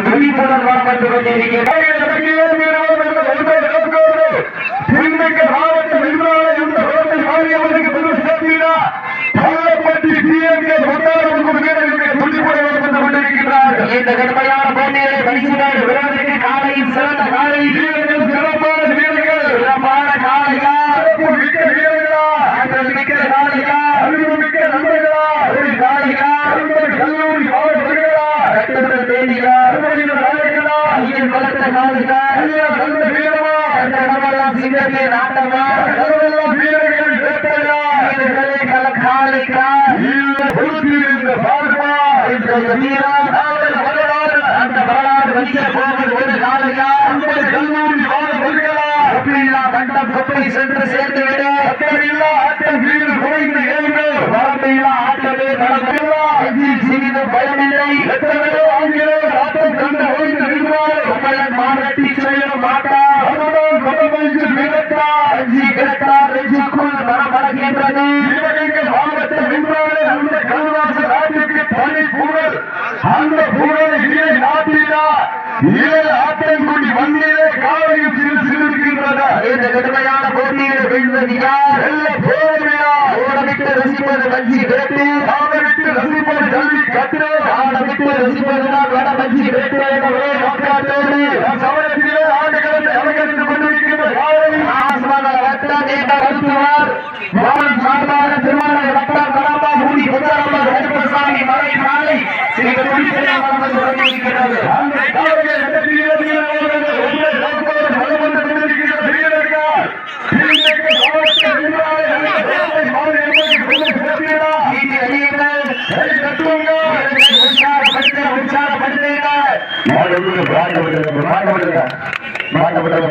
ভূমি পুনর্বার করতে சென்று சேர்ந்து விட ஆட்டம் வீடு குறைந்து ஏழு வரம்பில்லா ஆட்டமே நடக்கும் அந்த புகழே நாட்டிலா ஏழு ஆத்தங்குடி மண்ணிலே காலையில் சிறு சிறுக்கின்றன இந்த கடுமையான போட்டியிலே வீழ்ந்தது யார் நல்ல போர்மையா ஓடமிட்டு ரசிப்பது மஞ்சி கேட்டு ஆடமிட்டு ரசிப்பது கல்வி கட்டு ஆடமிட்டு ரசிப்பது நான் வட மஞ்சி கேட்டு எனவே நோக்காட்டோடு சமரத்திலே ஆண்டுகளை அலங்கரித்துக் கொண்டிருக்கின்ற காலை ஆசமான வட்ட நீண்ட கருத்துவார் இருக்கிறது மாட்டப்பட்டிருக்க மாட்டப்பட்டிருக்க